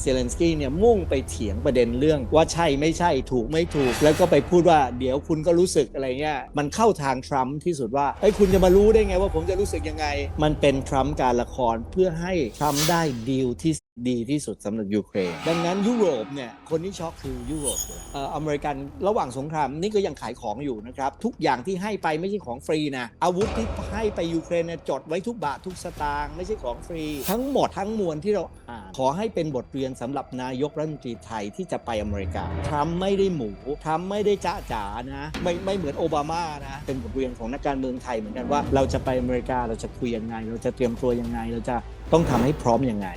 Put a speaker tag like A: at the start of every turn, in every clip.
A: เซเลนสกี้เนี่ยมุ่งไปเถียงประเด็นเรื่องว่าใช่ไม่ใช่ถูกไม่ถูก แล้วก็ไปพูดว่าเดี๋ยวคุณก็รู้สึกอะไรเงี้ยมันเข้าทางทรัมป์ที่สุดว่าไอ้คุณจะมารู้ได้ไงว่าผมจะรู้สึกยังไง มันเป็นทรัมป์การละครเพื่อให้ทรัมป์ได้ดีลที่ ดีที่สุดสำหรับยูเครนดังนั้นยุโรปเนี่ยคนที่ช็อกคือยุโรปเอ่ออเมริกันระหว่างสงครามนี่ก็ยังขายของอยู่นะครับ ทุกอย่างที่ให้ไปไม่ใช่ของฟรีนะ อาวุธที่ให้ไปยูเครนเนี่ยจดไว้ทุกบาททุกสตางค์ไม่ใช่ของฟรี ทั้งหมดทั้งมวลที่เราอ่านขอให้เป็นบทเรียนสำหรับนายกรัฐมนตรีไทยที่จะไปอเมริกาทรัมไม่ได้หมูทรัมไม่ได้จ้าจ๋านะไม่ไม่เหมือนโอบามานะเป็นบทเรียนของนักการเมืองไทยเหมือนกันว่าเราจะไปอเมริกาเราจะคุยยังไง เราจะเตรียมตัวยังไง เราจะต้องทำให้พร้อมยังไง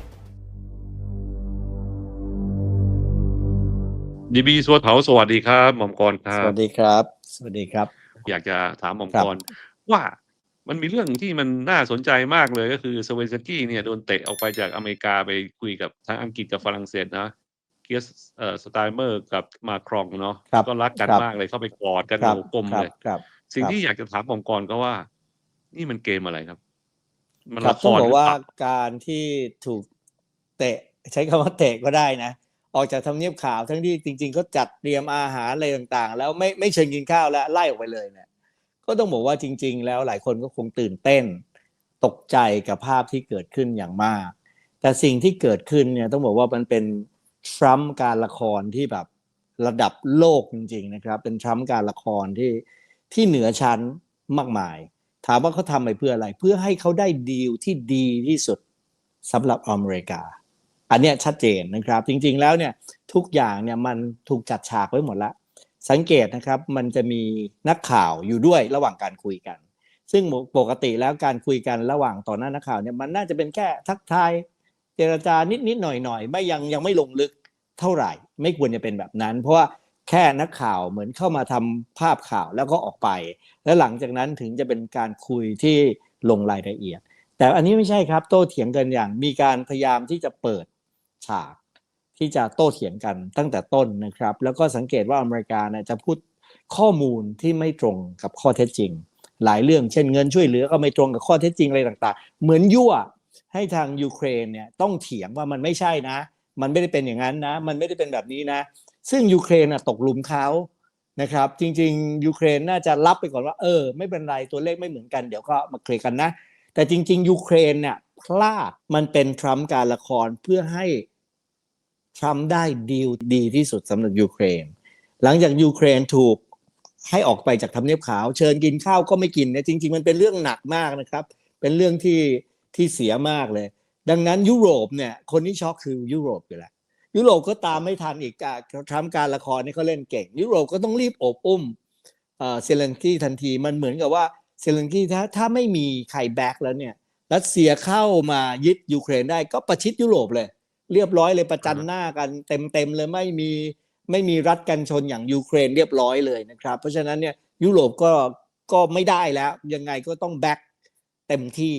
B: ดีบีสวดเผาสวัสดีครับหม่อมกรครั
A: ส
B: บ
A: วัสดีครับ สวัสดีครับ
B: อยากจะถามหม่อม
A: ครับ
B: กรว่ามันมีเรื่องที่มันน่าสนใจมากเลยก็คือสเวนสกี้เนี่ยโดนเตะออกไปจากอเมริกาไปคุยกับทางอังกฤษกับฝรั่งเศสนะเกียสเอ่อสไตล์เมอร์กับมาครองเนาะ
A: ครับ
B: ก็รักกัน
A: ครับ
B: มากเลยเข้าไปกอดกัน
A: ครับ
B: โอบกลม
A: ครั
B: เลย
A: ครับ
B: สิ่ง
A: ครับ
B: ที่อยากจะถามหม่อมกรก็ว่า นี่มันเกมอะไรครับ มัน
A: ครับ
B: ละค
A: ต้อง
B: ร
A: บ
B: ห
A: อก
B: รือ
A: ว่า
B: เปล่า
A: การที่ถูกเตะ ใช้คำว่าเตะก็ได้นะ ออกจากทำเนียบข่าวทั้งที่จริงๆเขาจัดเตรียมอาหารอะไรต่างๆ แล้วไม่ไม่เชิญกินข้าวแล้วไล่ออกไปเลยเนี่ยก็ต้องบอกว่าจริง ๆ แล้วหลายคนก็คงตื่นเต้น ตกใจกับภาพที่เกิดขึ้นอย่างมาก แต่สิ่งที่เกิดขึ้นเนี่ยต้องบอกว่ามันเป็นทรัมป์การละครที่แบบระดับโลกจริง ๆ นะครับ เป็นทรัมป์การละครที่ที่เหนือชั้นมากมาย ถามว่าเขาทำไปเพื่ออะไร เพื่อให้เขาได้ดีลที่ดีที่สุดสำหรับอเมริกา อันเนี้ยชัดเจนนะครับ จริงๆแล้วเนี่ยทุกอย่างเนี่ยมันถูกจัดฉากไว้หมดล้วสังเกตนะครับมันจะมีนักข่าวอยู่ด้วยระหว่างการคุยกัน ซึ่งปกติแล้วการคุยกันระหว่างต่อหน้านักข่าวเนี่ยมันน่าจะเป็นแค่ทักทายเจรจานิดๆหน่อยๆไม่ยังยังไม่ลงลึกเท่าไหร่ ไม่ควรจะเป็นแบบนั้น เพราะว่าแค่นักข่าวเหมือนเข้ามาทำภาพข่าวแล้วก็ออกไป แล้วหลังจากนั้นถึงจะเป็นการคุยที่ลงรายละเอียด แต่อันนี้ไม่ใช่ครับโต้เถียงกันอย่างมีการพยายามที่จะเปิด ฉากที่จะโต้เถียงกันตั้งแต่ต้นนะครับ แล้วก็สังเกตว่าอเมริกาเนี่ยจะพูดข้อมูลที่ไม่ตรงกับข้อเท็จจริง หลายเรื่องเช่นเงินช่วยเหลือก็ไม่ตรงกับข้อเท็จจริงอะไรต่างๆ เหมือนยั่วให้ทางยูเครนเนี่ยต้องเถียงว่ามันไม่ใช่นะ มันไม่ได้เป็นอย่างนั้นนะ มันไม่ได้เป็นแบบนี้นะ ซึ่งยูเครนตกหลุมเขานะครับ จริงๆยูเครนน่าจะรับไปก่อนว่า เออ ไม่เป็นไรตัวเลขไม่เหมือนกันเดี๋ยวก็มาเคลียร์กันนะ แต่จริง ๆ ยูเครนเนี่ยพลาดมันเป็นทรัมป์การละครเพื่อให้ ทรัมป์ได้ดีลดีที่สุดสำหรับยูเครน หลังจากยูเครนถูกให้ออกไปจากทำเนียบขาวเชิญกินข้าวก็ไม่กินเนี่ยจริง ๆ มันเป็นเรื่องหนักมากนะครับ เป็นเรื่องที่ที่เสียมากเลย ดังนั้นยุโรปเนี่ยคนที่ช็อกคือยุโรปอยู่แล้วยุโรปก็ตามไม่ทันอีกทรัมป์การละครนี่เขาเล่นเก่ง ยุโรปก็ต้องรีบโอบอุ้มเอ่อเซเลนสกี้ทันทีมันเหมือนกับว่าเซเลนกี้ถ้าถ้าไม่มีใครแบ็กแล้วเนี่ยรัสเซียเข้ามายึดยูเครนได้ก็ประชิดยุโรปเลย เรียบร้อยเลยประจันหน้ากันเต็มเต็มๆเลยไม่มีไม่มีรัฐกันชนอย่างยูเครนเรียบร้อยเลยนะครับ เพราะฉะนั้นเนี่ยยุโรปก็ก็ไม่ได้แล้ว ยังไงก็ต้องแบ็กเต็มที่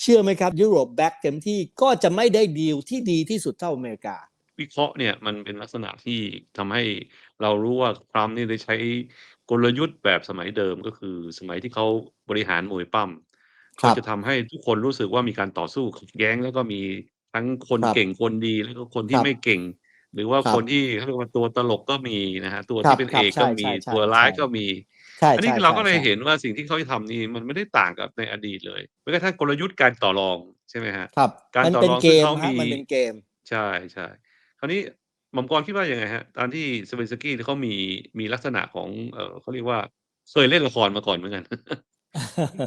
A: เชื่อไหมครับ ยุโรปแบ็กเต็มที่ก็จะไม่ได้ดีลที่ดีที่สุดเท่าอเมริกา
B: วิเคราะห์เนี่ยมันเป็นลักษณะที่ทำให้เรารู้ว่าทรัมป์นี่ได้ใช้กลยุทธ์แบบสมัยเดิมก็คือสมัยที่เขาบริหารมวยปั้ม
A: ครั
B: เขา
A: บ
B: จะทำให้ทุกคนรู้สึกว่ามีการต่อสู้ขัดแย้งแล้วก็มี ทั้งคน
A: ครับ
B: เก่งคนดีแล้วก็คน
A: ค
B: ที่
A: รับ
B: ไม่เก่ง หรือว่า
A: ครับ
B: คนที่เขาเรียกว่าตัวตลกก็มีนะฮะตัว
A: ครั
B: ที่
A: บ
B: เป็น
A: ครับ
B: เอก
A: ใช่
B: ก็มี
A: ใช่ใช่
B: ตัวร้าย
A: ใช่
B: ก็มี
A: ใช่
B: อันนี้
A: ใช่
B: เราก็เลย
A: ใช่
B: เห็นว่าสิ่งที่เขาทำนี่มันไม่ได้ต่างกับในอดีตเลยแม้กระทั่งกลยุทธ์การต่อรองใช่ไหมฮะ
A: ครับ
B: การ
A: มัน
B: ต่อ
A: เป็น
B: รอง
A: เก
B: ซึ่ง
A: ม
B: เขา
A: ฮะ
B: มี
A: มันเป็นเกม
B: ใช่ใช่คราวนี้หม่อมกรคิดว่ายังไงฮะตอนที่สเวนสกี้เขามีมีลักษณะของเออเขาเรียกว่าเคยเล่นละครมาก่อนเหมือนกัน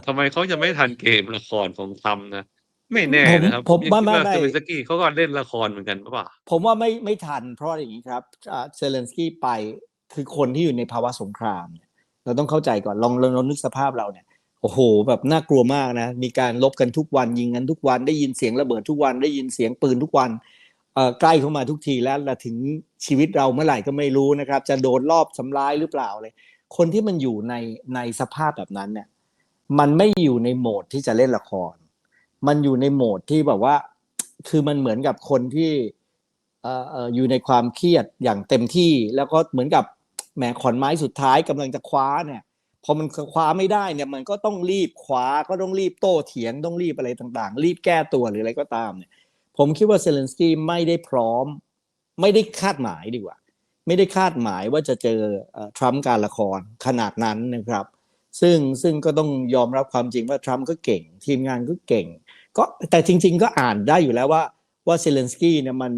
B: ทำไมเขาจะไม่ทันเกมละครของทำนะ ไม่แน่
A: ผม
B: นะครับ
A: ผม
B: ยังคิด
A: ไม่
B: ว่า
A: ไม่
B: สเวนสกี้เขาก็เล่นละครเหมือนกันปะเปล่า
A: ผมว่าไม่ไม่ทัน เพราะอย่างนี้ครับอ่าเซเลนสกี้ไปคือคนที่อยู่ในภาวะสงครามเนี่ยเราต้องเข้าใจก่อนลองลองลองนึกสภาพเราเนี่ยโอ้โห แบบน่ากลัวมากนะ มีการลบกันทุกวันยิงกันทุกวันได้ยินเสียงระเบิดทุกวันได้ยินเสียงปืนทุกวันเอ่อใกล้เข้ามาทุกทีแล้วและถึงชีวิตเราเมื่อไหร่ก็ไม่รู้นะครับ จะโดนรอบทำร้ายหรือเปล่าเลย คนที่มันอยู่ในในสภาพแบบนั้นเนี่ยมันไม่อยู่ในโหมดที่จะเล่นละคร มันอยู่ในโหมดที่แบบว่า คือมันเหมือนกับคนที่เอ่ออยู่ในความเครียดอย่างเต็มที่ แล้วก็เหมือนกับแหมขอนไม้สุดท้ายกำลังจะคว้าเนี่ยพอมันคว้าไม่ได้เนี่ย มันก็ต้องรีบคว้าก็ต้องรีบโต้เถียงต้องรีบอะไรต่างๆ รีบแก้ตัวหรืออะไรก็ตามเนี่ย ผมคิดว่าเซเลนสกี้ไม่ได้พร้อม ไม่ได้คาดหมายดีกว่า ไม่ได้คาดหมายว่าจะเจอทรัมป์การละครขนาดนั้นนะครับ ซึ่งซึ่งก็ต้องยอมรับความจริงว่าทรัมป์ก็เก่ง ทีมงานก็เก่ง ก็แต่จริง ๆ ก็อ่านได้อยู่แล้วว่าว่าเซเลนสกี้เนี่ยมัน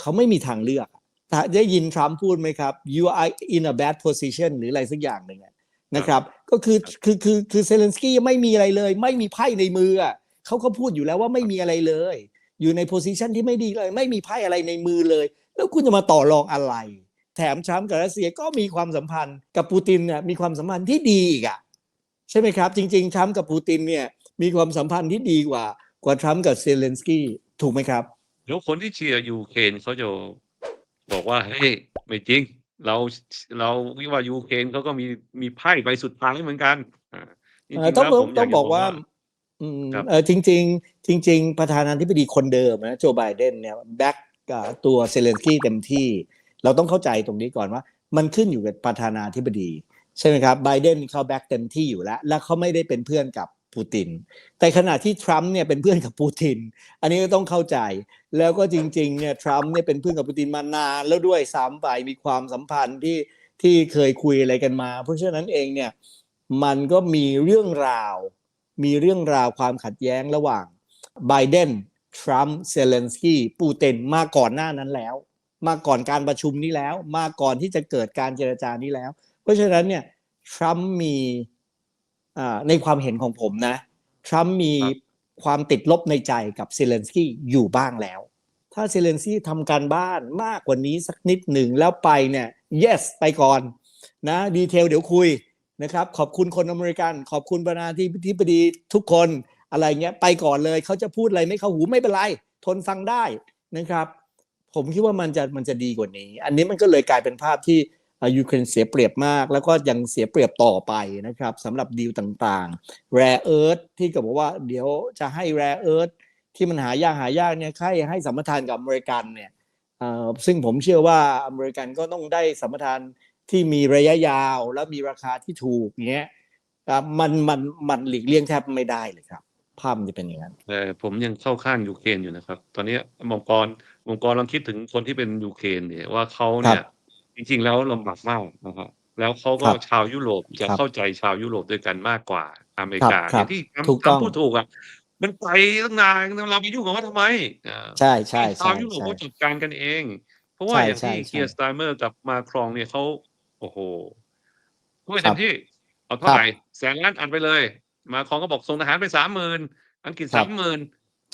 A: เขาไม่มีทางเลือกถ้าได้ยินทรัมป์พูดไหมครับ you are in a bad position หรืออะไรสักอย่างหนึ่งอะนะครับ ก็คือคือคือคือเซเลนสกี้ไม่มีอะไรเลย ไม่มีไพ่ในมืออะเขาก็พูดอยู่แล้วว่าไม่มีอะไรเลย อยู่ในโพสิชันที่ไม่ดีเลย ไม่มีไพ่อะไรในมือเลย แล้วคุณจะมาต่อรองอะไร แถมทรัมป์กับรัสเซียก็มีความสัมพันธ์กับปูตินเนี่ยมีความสัมพันธ์ที่ดีอีกอะใช่ไหมครับ จริงๆทรัมป์กับปูตินเนี่ยมีความสัมพันธ์ที่ดีกว่า กว่าทรัมป์กับเซเลนสกี้ถูกไหมครับ
B: เดี๋ยวคนที่เชียร์ยูเครนเขาจะบอกว่าเฮ้ยไม่จริง เราเราคิดว่ายูเครนเขาก็มีมีไพ่ใบสุดท้ายเหมือนกันอ่าจริง
A: เอ่อ
B: ๆ
A: ต้อง
B: แล้ว
A: บอก
B: ผมย
A: ต้อง
B: จะ
A: บอกว่าอืม
B: ครับ
A: เออจริงๆจริง ๆ ประธานาธิบดีคนเดิมนะโจไบเดนเนี่ยแบ็กตัวเซเลนสกี้เต็มที่ เราต้องเข้าใจตรงนี้ก่อนว่า มันขึ้นอยู่กับประธานาธิบดี ใช่ไหมครับไบเดนเขาแบ็กเต็มที่อยู่แล้ว และเขาไม่ได้เป็นเพื่อนกับ ปูติน แต่ขณะที่ทรัมป์เนี่ยเป็นเพื่อนกับปูติน อันนี้ก็ต้องเข้าใจ แล้วก็จริงๆเนี่ยทรัมป์เนี่ยเป็นเพื่อนกับปูตินมานานแล้วด้วยสามฝ่ายมีความสัมพันธ์ที่ที่เคยคุยอะไรกันมา เพราะฉะนั้นเองเนี่ยมันก็มีเรื่องราว มีเรื่องราวความขัดแย้งระหว่างไบเดนทรัมป์เซเลนสกี้ปูตินมาก่อนหน้านั้นแล้ว มาก่อนการประชุมนี้แล้ว มาก่อนที่จะเกิดการเจรจานี้แล้ว เพราะฉะนั้นเนี่ยทรัมป์มี ในความเห็นของผมนะ ทรัมป์มี
B: ครับ
A: ความติดลบในใจกับเซเลนสกี้อยู่บ้างแล้ว ถ้าเซเลนสกี้ทำการบ้านมากกว่านี้สักนิดหนึ่งแล้วไปเนี่ย yes ไปก่อนนะดีเทลเดี๋ยวคุยนะครับขอบคุณคนอเมริกัน ขอบคุณประธานาธิบดีทุกคนอะไรเงี้ยไปก่อนเลยเขาจะพูดอะไรไม่เข้าหูไม่เป็นไร ทนฟังได้นะครับ ผมคิดว่ามันจะมันจะดีกว่านี้ อันนี้มันก็เลยกลายเป็นภาพที่เอ่อ ยูเครนเสียเปรียบมาก แล้วก็ยังเสียเปรียบต่อไปนะครับสำหรับดีลต่างๆ แรเอิร์ธที่ก็บอกว่าเดี๋ยวจะให้แรเอิร์ธที่มันหายากหายากเนี่ยให้ให้สัมปทานกับอเมริกันเนี่ยเอ่อซึ่งผมเชื่อว่าอเมริกันก็ต้องได้สัมปทานที่มีระยะยาวและมีราคาที่ถูกเงี้ยอะมันมันมันหลีกเลี่ยงแทบไม่ได้เลยครับ ภาพมันจะเป็นอย่างนั้น
B: แต่ผมยังเข้าข้างยูเครนอยู่นะครับ ตอนนี้มังกรมังกรลองคิดถึงคนที่เป็นยูเครนเนี่ยว่าเขาเนี่ย จริงๆแล้วลำบากมากนะครับแล้วเขาก็
A: ครับ
B: ชาวยุโรปจะ
A: ครับ
B: เข้าใจชาวยุโรปด้วยกันมากกว่าอเมริกา
A: ครับ
B: อย่างที่
A: ครับ
B: ทำ
A: ถูกต้อง
B: ทำพูดถูกอะมันไปตั้งนานเราไปยุ่งกับว่าทำไมอ่า
A: ใช่ใช่
B: ให้
A: ใช่
B: ชาวยุโรป
A: ใช่
B: เขาจัดการกันเอง เพราะว่า
A: ใช่
B: อย่างที่
A: ใช่
B: เคียร์สไตเมอร์กับมาครองเนี่ยเขาโอ้โหพูด
A: ครั
B: เต็
A: บ
B: มที่เอาเท่า
A: ครับ
B: ไหร่แสนล้านอันไปเลย มาครองก็บอกส่งทหารไปสามหมื่นอังกฤษ
A: ครั
B: สา
A: บ
B: มหมื่น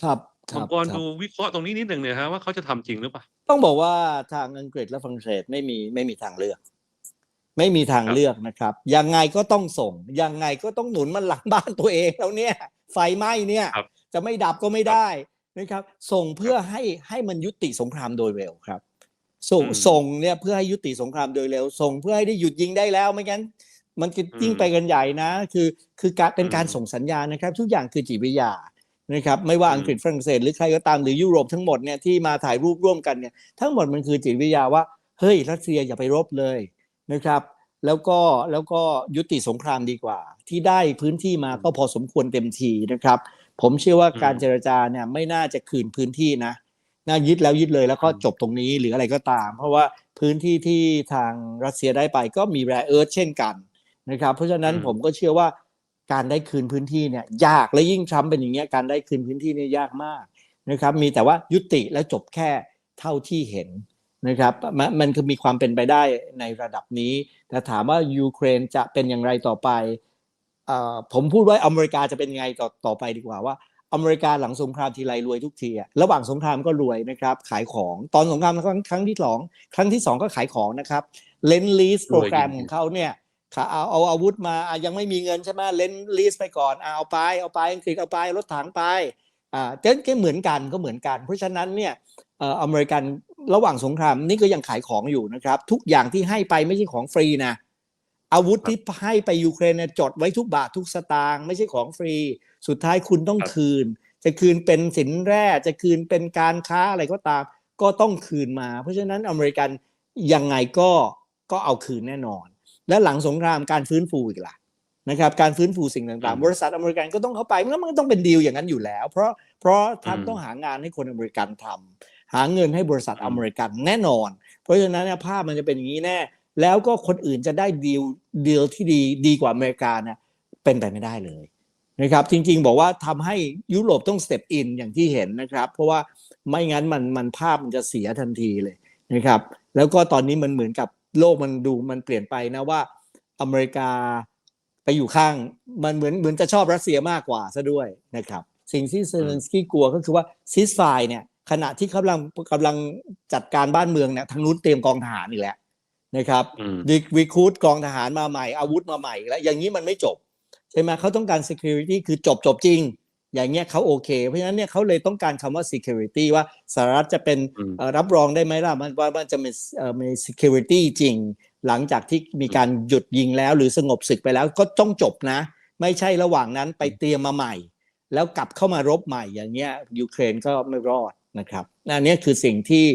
A: ครับ ค
B: มั
A: รั
B: ง
A: บ
B: กร
A: ครับ
B: ดูวิเคราะห์ตรงนี้นิดหนึ่งเนี่ยฮะว่าเขาจะทำจริงหรือเปล่า
A: ต้องบอกว่าทางอังกฤษและฝรั่งเศสไม่มีไม่มีทางเลือก ไม่มีทาง
B: ครับ
A: เลือกนะครับ ยังไงก็ต้องส่ง ยังไงก็ต้องหนุนมันหลังบ้านตัวเองแล้วเนี่ย ไฟไหม้เนี่ย
B: ครับ
A: จะไม่ดับก็ไม่ได้นะครับ ส่งเพื่อให้ให้มันยุติสงครามโดยเร็วครับส่ง
B: อืม
A: ส่งเนี่ยเพื่อให้ยุติสงครามโดยเร็ว ส่งเพื่อให้ได้หยุดยิงได้แล้วไม่งั้น มันจะยิ่ง
B: อืม
A: ไปกันใหญ่นะ คือคือการเป็นการ
B: อืม
A: ส่งสัญญาณนะครับ ทุกอย่างคือจิตวิทยา นะครับไม่ว่า
B: อืม
A: อังกฤษฝรั่งเศสหรือใครก็ตามหรือยุโรปทั้งหมดเนี่ยที่มาถ่ายรูปร่วมกันเนี่ยทั้งหมดมันคือจิตวิทยาว่าเฮ้ยรัสเซียอย่าไปรบเลยนะครับแล้วก็แล้วก็ยุติสงครามดีกว่า ที่ได้พื้นที่มาก็พอสมควรเต็มทีนะครับ ผมเชื่อว่าการ
B: อืม
A: เจรจาเนี่ยไม่น่าจะคืนพื้นที่นะน่ายึดแล้วยึดเลยแล้วก็
B: อืม
A: จบตรงนี้หรืออะไรก็ตาม เพราะว่าพื้นที่ที่ทางรัสเซียได้ไปก็มีแรเอิร์ธเช่นกันนะครับ เพราะฉะนั้น
B: อืม
A: ผมก็เชื่อว่า การได้คืนพื้นที่เนี่ยยากและยิ่งทรัมป์เป็นอย่างเงี้ยการได้คืนพื้นที่เนี่ยยากมากนะครับ มีแต่ว่ายุติและจบแค่เท่าที่เห็นนะครับมันมันคือมีความเป็นไปได้ในระดับนี้ แต่ถามว่ายูเครนจะเป็นอย่างไรต่อไปเอ่อผมพูดว่าอเมริกาจะเป็นยังไงต่อต่อไปดีกว่าว่า อเมริกาหลังสงครามทีไรรวยทุกทีอะระหว่างสงครามก็รวยนะครับ ขายของตอนสงครามครั้งครั้งที่สองครั้งที่สองก็ขายของนะครับเลนลีสโปรแกรม
B: รวยจริงๆ
A: ของเขาเนี่ย ขาเอาเอาอาวุธมาอะยังไม่มีเงินใช่ไหมเลนลีสไปก่อนอะเอาไปเอาไปอังกฤษเอาไปรถถังไปอ่าเจ๊ก็เหมือนกันก็เหมือนกัน เพราะฉะนั้นเนี่ยเอ่ออเมริกันระหว่างสงครามนี่ก็ยังขายของอยู่นะครับ ทุกอย่างที่ให้ไปไม่ใช่ของฟรีนะอาวุธที่ให้ไปยูเครนเนี่ยจดไว้ทุกบาททุกสตางค์ไม่ใช่ของฟรี สุดท้ายคุณต้อง
B: ครับ
A: คืน จะคืนเป็นสินแร่จะคืนเป็นการค้าอะไรก็ตาม ก็ต้องคืนมา เพราะฉะนั้นอเมริกันยังไงก็ก็เอาคืนแน่นอน และหลังสงครามการฟื้นฟูอีกล่ะนะครับการฟื้นฟูสิ่งต่าง
B: อืม
A: ๆบริษัทอเมริกันก็ต้องเข้าไปมันก็มันก็ต้องเป็นดีลอย่างนั้นอยู่แล้ว เพราะเพราะทรัมป์
B: อืม
A: ต้องหางานให้คนอเมริกันทำหาเงินให้บริษัท
B: อืม
A: อเมริกันแน่นอน เพราะฉะนั้นเนี่ยภาพมันจะเป็นอย่างนี้แน่ แล้วก็คนอื่นจะได้ดีลดีลที่ดีดีกว่าอเมริกาเนี่ยเป็นไปไม่ได้เลยนะครับจริงๆ บอกว่าทำให้ยุโรปต้องสเต็ปอินอย่างที่เห็นนะครับ เพราะว่าไม่งั้นมันมันภาพมันจะเสียทันทีเลยนะครับ แล้วก็ตอนนี้มันเหมือนกับ โลกมันดูมันเปลี่ยนไปนะว่าอเมริกาไปอยู่ข้างมันเหมือนเหมือนจะชอบรัสเซียมากกว่าซะด้วยนะครับ สิ่งที่เซเลนสกี้กลัวก็คือว่าซิสไฟเนี่ยขณะที่กำลังกำลังจัดการบ้านเมืองเนี่ยทางนู้นเตรียมกองทหารอีกแล้วนะครับ
B: อืม
A: ดิวิคูดกองทหารมาใหม่อาวุธมาใหม่อีกแล้วอย่างนี้มันไม่จบ ใช่ไหมเขาต้องการ security คือจบจบจริง อย่างเงี้ยเขาโอเค เพราะฉะนั้นเนี่ยเขาเลยต้องการคำว่า security ว่าสหรัฐจะเป็น
B: อืม
A: เอ่อรับรองได้ไหมล่ะมันว่ามันจะมีเอ่อมี security จริง หลังจากที่มีการหยุดยิงแล้ว หรือสงบศึกไปแล้วก็ต้องจบนะ ไม่ใช่ระหว่างนั้นไปเตรียมมาใหม่ แล้วกลับเข้ามารบใหม่อย่างเงี้ยยูเครนก็ไม่รอดนะครับอันเนี้ยคือสิ่งที่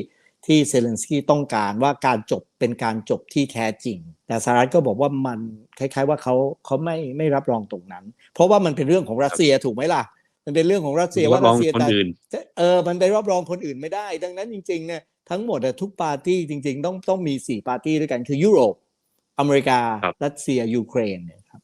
A: ที่เซเลนสกี้ต้องการว่าการจบเป็นการจบที่แท้จริง แต่สหรัฐก็บอกว่ามันคล้าย ๆ ว่าเขาเขาไม่ไม่รับรองตรงนั้น เพราะว่ามันเป็นเรื่องของรัสเซียถูกไหมล่ะ มันเป็นเรื่องของรัสเซีย
B: รับ
A: ว่ารรั
B: อง
A: สเซีย
B: คน
A: แต่
B: อื่น
A: จะเออมันไปรับรองคนอื่นไม่ได้ ดังนั้นจริงๆเนี่ยทั้งหมดอะทุกปาร์ตี้จริง ๆ ต้องต้องมีสี่ปาร์ตี้ด้วยกันคือยุโรป อเมริกา
B: ครับ
A: รัสเซียยูเครนเนี่ยครับ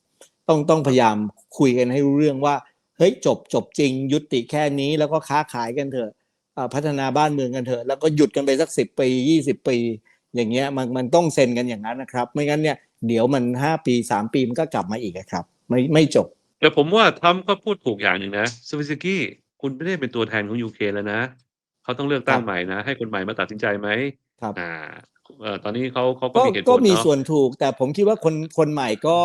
A: ต้องต้องพยายามคุยกันให้รู้เรื่องว่าเฮ้ยจบจบจริง ยุติแค่นี้แล้วก็ค้าขายกันเถอะเอ่อพัฒนาบ้านเมืองกันเถอะแล้วก็หยุดกันไปสักสิบปียี่สิบปี อย่างเงี้ยมันมันต้องเซ็นกันอย่างนั้นนะครับ ไม่งั้นเนี่ยเดี๋ยวมันห้าปีสามปีมันก็กลับมาอีกอะครับ ไม่ไม่จบ
B: แต่ผมว่าทรัมป์ก็พูดถูกอย่างหนึ่งนะสวิสกี้คุณไม่ได้เป็นตัวแทนของยูเครนแล้วนะเขาต้องเลือกตั้
A: ค
B: ง
A: รับ
B: ใหม่นะ ให้คนใหม่มาตัดสินใจไหม
A: ครับ
B: อ่าเอ่อตอนนี้เขาเขาก็
A: ก็
B: มีเหตุผ
A: ก็
B: ล
A: มี
B: เนาะ
A: ส่วนถูก แต่ผมคิดว่าคนคนใหม่ก็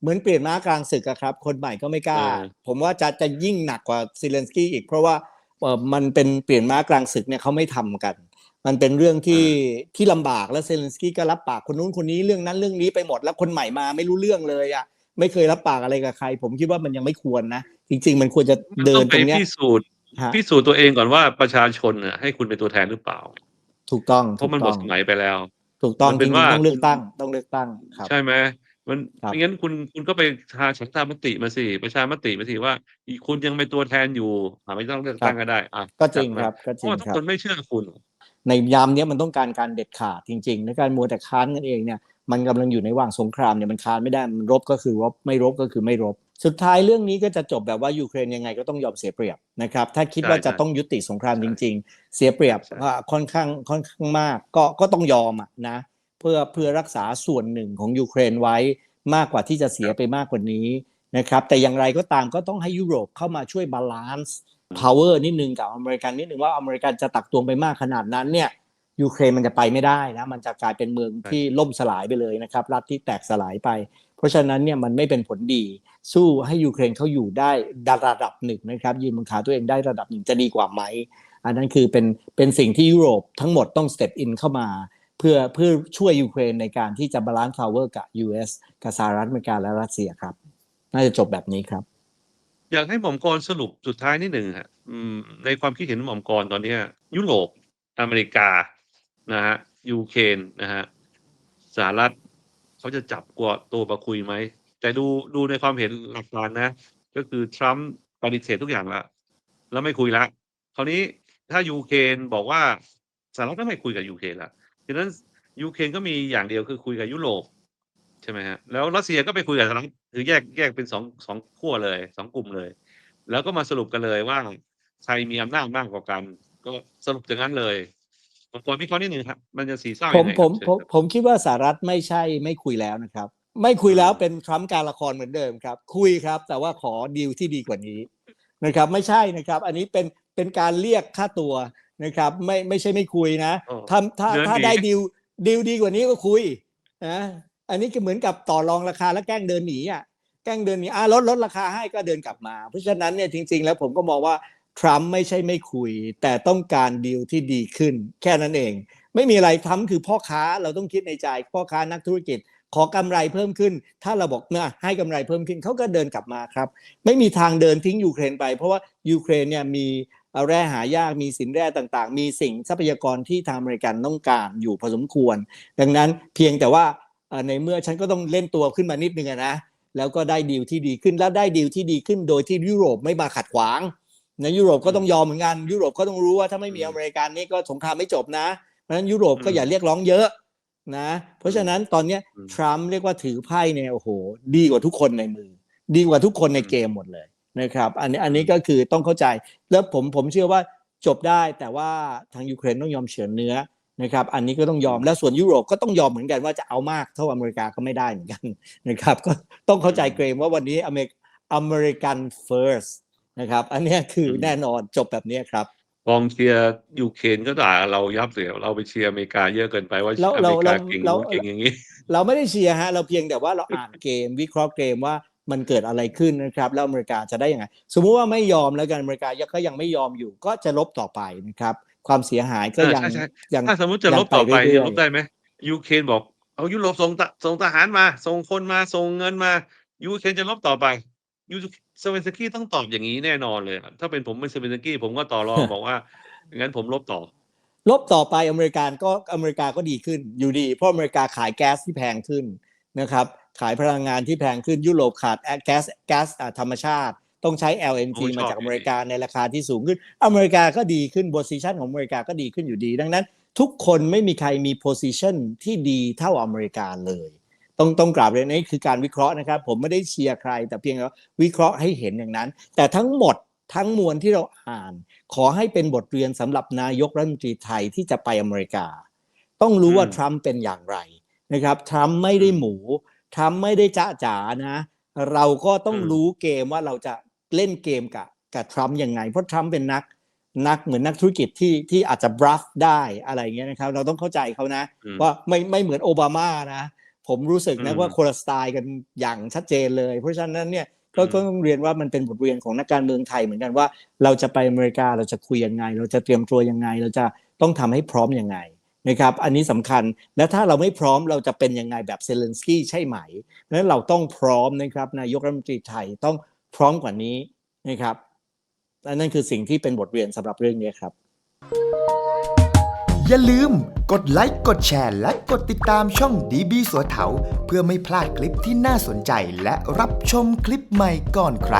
A: เหมือนเปลี่ยนม้ากลางศึกอะครับ คนใหม่ก็ไม่กล้า
B: เออ
A: ผมว่าจะจะยิ่งหนักกว่าซิเลนสกี้อีก เพราะว่าเออมันเป็นเปลี่ยนม้ากลางศึกเนี่ยเขาไม่ทำกัน มันเป็นเรื่องที่ที่ลำบากแล้วเซเลนสกี้ก็รับปากคนนู้นคนนี้เรื่องนั้นเรื่องนี้ไปหมดแล้วคนใหม่มาไม่รู้เรื่องเลยอะ ไม่เคยรับปากอะไรกับใคร ผมคิดว่ามันยังไม่ควรนะ จริง ๆ มันควรจะ
B: มัน
A: เดิ
B: ต้
A: น
B: อง
A: ต
B: ไป
A: รงเนี้ย
B: พิสูจน์
A: ฮะ
B: พิสูจน์ตัวเองก่อนว่าประชาชนน่ะให้คุณเป็นตัวแทนหรือเปล่า
A: ถูกต้อง
B: เพ
A: ถู
B: ราะ
A: ก
B: มันหม
A: ต้
B: ด
A: อง
B: สมัยไปแล้ว
A: ถูกต้อง
B: มัน
A: จ
B: เป็น
A: ริง
B: ว่า
A: ๆต้องเลือกตั้งต้องเลือกตั้งครับ
B: ใช่ไหมมัน
A: ครับ
B: ไม่งั้นคุณคุณก็ไปหาฉันตามติมาสิประชามติมาสิว่าอีกคุณยังเป็นตัวแทนอยู่อ่าไม่ต้องเลือกตั้งก็ได้อะ
A: ก็จริง
B: จัดมา
A: ครับก็
B: เพ
A: จริ
B: ราะ
A: ง
B: ว่าทุก
A: ครับ
B: คนไม่เชื่อคุณ
A: ในยามเนี้ยมันต้องการการเด็ดขาดจริงๆในการมัวแต่ค้านกันเองเนี่ยมันกำลังอยู่ในว่างสงครามเนี่ยมันค้านไม่ได้มันรบก็คือรบไม่รบก็คือไม่รบ สุดท้ายเรื่องนี้ก็จะจบแบบว่ายูเครนยังไงก็ต้องยอมเสียเปรียบนะครับถ้าคิด
B: ใช่
A: ว่าจะ
B: ใช่
A: ต้องยุติสงคราม
B: ใช่
A: จริง ๆ เสียเปรียบ
B: ใช่
A: อ่าค่อนข้างค่อนข้างมากก็ก็ต้องยอมอะนะเพื่อเพื่อรักษาส่วนหนึ่งของยูเครนไว้มากกว่าที่จะเสียไปมากกว่านี้นะครับแต่อย่างไรก็ตามก็ต้องให้ยุโรปเข้ามาช่วยบาลานซ์ power นิดนึงกับอเมริกันนิดนึงว่าอเมริกันจะตักตวงไปมากขนาดนั้นเนี่ยยูเครนมันจะไปไม่ได้นะมันจะกลายเป็นเมืองที่ล่มสลายไปเลยนะครับรัฐที่แตกสลายไป เพราะฉะนั้นเนี่ยมันไม่เป็นผลดีสู้ให้ยูเครนเขาอยู่ได้ระดับหนึ่งนะครับยืนบนขาตัวเองได้ระดับหนึ่งจะดีกว่าไหม อันนั้นคือเป็นเป็นสิ่งที่ยุโรปทั้งหมดต้องสเต็ปอินเข้ามา เพื่อเพื่อช่วยยูเครนในการที่จะบาลานซ์พาวเวอร์กับ US กับสหรัฐอเมริกาและรัสเซียครับ น่าจะจบแบบนี้ครับ
B: อยากให้หม่อมกรสรุปสุดท้ายนิดหนึ่งฮะในความคิดเห็นหม่อมกรตอนนี้ยุโรปอเมริกานะฮะยูเครนนะฮะสหรัฐเขาจะจับกว่าตัวมาคุยไหม แต่ดูดูในความเห็นหลักการนะ ก็คือทรัมป์ปฏิเสธทุกอย่างละแล้วไม่คุยละคราวนี้ถ้ายูเครนบอกว่าสหรัฐก็ไม่คุยกับยูเครนละฉะนั้นยูเครนก็มีอย่างเดียวคือคุยกับยุโรป ใช่ไหมฮะแล้วรัสเซียก็ไปคุยกับสหรัฐคือแยกแยกเป็นสองสองขั้วเลยสองกลุ่มเลย แล้วก็มาสรุปกันเลยว่าใครมีอำนาจมากกว่ากัน ก็สรุปอย่างนั้นเลยผมขอวิเคราะห์นิดนึงครับ มันจะสีเศร้า
A: ผ
B: ยั
A: ม
B: งไง
A: ผม
B: ครับ
A: ผมผมคิดว่าสหรัฐไม่ใช่ไม่คุยแล้วนะครับ ไม่คุยแล้วเป็นทรัมป์การละครเหมือนเดิมครับ คุยครับ แต่ว่าขอดีลที่ดีกว่านี้นะครับ ไม่ใช่นะครับ อันนี้เป็นเป็นการเรียกค่าตัวนะครับ ไม่ไม่ใช่ไม่คุยนะ
B: โอ้
A: ถ้าถ้า
B: เดือน
A: ถ้า
B: นี้
A: ได้ดีลดีลดีกว่านี้ก็คุยนะ อันนี้ก็เหมือนกับต่อรองราคาแล้วแกล้งเดินหนีอะแกล้งเดินหนีอะลดลดราคาให้ก็เดินกลับมา เพราะฉะนั้นเนี่ยจริง ๆ แล้วผมก็มองว่าทรัมป์ไม่ใช่ไม่คุย แต่ต้องการดีลที่ดีขึ้น แค่นั้นเอง ไม่มีอะไรทำคือพ่อค้าเราต้องคิดในใจพ่อค้านักธุรกิจขอกำไรเพิ่มขึ้น ถ้าเราบอกเมื่อให้กำไรเพิ่มขึ้นเขาก็เดินกลับมาครับ ไม่มีทางเดินทิ้งยูเครนไป เพราะว่ายูเครนเนี่ยมีแร่หายากมีสินแร่ต่างๆ มีสิ่งทรัพยากรที่ทางอเมริกันต้องการอยู่พอสมควร ดังนั้นเพียงแต่ว่า ในเมื่อฉันก็ต้องเล่นตัวขึ้นมานิดนึงอะนะแล้วก็ได้ดีลที่ดีขึ้นแล้วได้ดีลที่ดีขึ้นโดยที่ยุโรปไม่มาขัดขวางในยุโรปก็ต้องยอมเหมือนกันยุโรปก็ต้องรู้ว่าถ้าไม่มีอเมริกันนี่ก็สงครามไม่จบนะ เพราะฉะนั้นยุโรปก็อย่าเรียกร้องเยอะนะ เพราะฉะนั้นตอนเนี้ยทรัมป์เรียกว่าถือไพ่เนี่ยโอ้โห ดีกว่าทุกคนในมือ ดีกว่าทุกคนในเกมหมดเลยนะครับ อันนี้อันนี้ก็คือต้องเข้าใจ แล้วผมผมเชื่อว่าจบได้แต่ว่าทางยูเครนต้องยอมเฉือนเนื้อ นะครับอันนี้ก็ต้องยอมแล้วส่วนยุโรปก็ต้องยอมเหมือนกันว่าจะเอามากเท่าอเมริกาก็ไม่ได้เหมือนกันนะครับก็ต้องเข้าใจเกรงว่าวันนี้อเมริอเมริกัน first นะครับอันเนี้ยคือแน่นอนจบแบบเนี้ยครับ
B: กองเชียร์ยูเครนก็ด่าเรายับเสียเราไปเชียร์อเมริกาเยอะเกินไปว่า
A: เรา
B: อเมริกา
A: เรา
B: เก่ง
A: เรา
B: นู้นเก่งอย่างนี้
A: เราไม่ได้เชียร์ฮะเราเพียงแต่ว่าเราอ่านเกม วิเคราะห์เกมว่ามันเกิดอะไรขึ้นนะครับ แล้วอเมริกาจะได้ยังไง สมมุติว่าไม่ยอมแล้วกันอเมริกาก็ยังไม่ยอมอยู่ก็จะลบต่อไปนะครับ ความเสียหายก็
B: เออ
A: ยัง
B: ใช่ใช่
A: ยัง
B: ถ้าสมมติจะ
A: ยัง
B: ลบต่อไป
A: ไปเรื่อยๆ
B: ลบได้ไหมยูเครนบอก เอายุโรปส่งทส่งทหารมาส่งคนมาส่งเงินมายูเครนจะลบต่อไปยูเซเวนสกี้ต้องตอบอย่างนี้แน่นอนเลยครับถ้าเป็นผมเป็นเซเวนสกี้ผมก็ต่อรองบอกว่างั้นผมลบต่อ
A: ลบต่อไปอเมริกันก็อเมริกาก็ดีขึ้นอยู่ดี เพราะอเมริกาขายแก๊สที่แพงขึ้นนะครับ ขายพลังงานที่แพงขึ้นยุโรปขาดแก๊สแก๊สอ่าธรรมชาติ ต้องใช้ LNG
B: โอ้ยชอบ
A: มาจาก
B: อยู่
A: อเมริกาในราคาที่สูงขึ้น อเมริกาก็ดีขึ้นโพซิชันของอเมริกาก็ดีขึ้นอยู่ดี ดังนั้น ทุกคนไม่มีใครมีโพซิชันที่ดีเท่าอเมริกาเลย ต้องต้องกราบเรียนนี่คือการวิเคราะห์นะครับ ผมไม่ได้เชียร์ใคร แต่เพียงแต่ว่าวิเคราะห์ให้เห็นอย่างนั้น แต่ทั้งหมดทั้งมวลที่เราอ่าน ขอให้เป็นบทเรียนสำหรับนายกรัฐมนตรีไทยที่จะไปอเมริกา ต้องรู้ว่า
B: อืม
A: ทรัมป์เป็นอย่างไรนะครับทรัมป์ไม่ได้หมูทรัมป์ไม่ได้จ้าจ๋านะ เราก็ต้อง
B: อืม
A: รู้เกมว่าเราจะ เล่นเกมกับกับทรัมป์ยังไง เพราะทรัมป์เป็นนักนักเหมือนนักธุรกิจที่ที่อาจจะบรัฟได้อะไรเงี้ยนะครับ เราต้องเข้าใจเขานะ
B: อืม
A: ว่าไม่ไม่เหมือนโอบามานะผมรู้สึกนะ
B: อืม
A: ว่าคนละสไตล์กันอย่างชัดเจนเลย เพราะฉะนั้นเนี่ยก็
B: อืม
A: ก็ต้องเรียนว่ามันเป็นบทเรียนของนักการเมืองไทยเหมือนกันว่าเราจะไปอเมริกาเราจะคุยยังไง เราจะเตรียมตัวยังไง เราจะต้องทำให้พร้อมยังไงนะครับอันนี้สำคัญและถ้าเราไม่พร้อมเราจะเป็นยังไงแบบเซเลนสกี้ใช่ไหมนั้นเราต้องพร้อมนะครับนายกรัฐมนตรีไทยต้อง พร้อมกว่านี้นะครับและนั่นคือสิ่งที่เป็นบทเรียนสำหรับเรื่องนี้ครับ
C: อย่าลืมกดไลค์กดแชร์ และกดติดตามช่องดีบีสัวเถาเพื่อไม่พลาดคลิปที่น่าสนใจและรับชมคลิปใหม่ก่อนใคร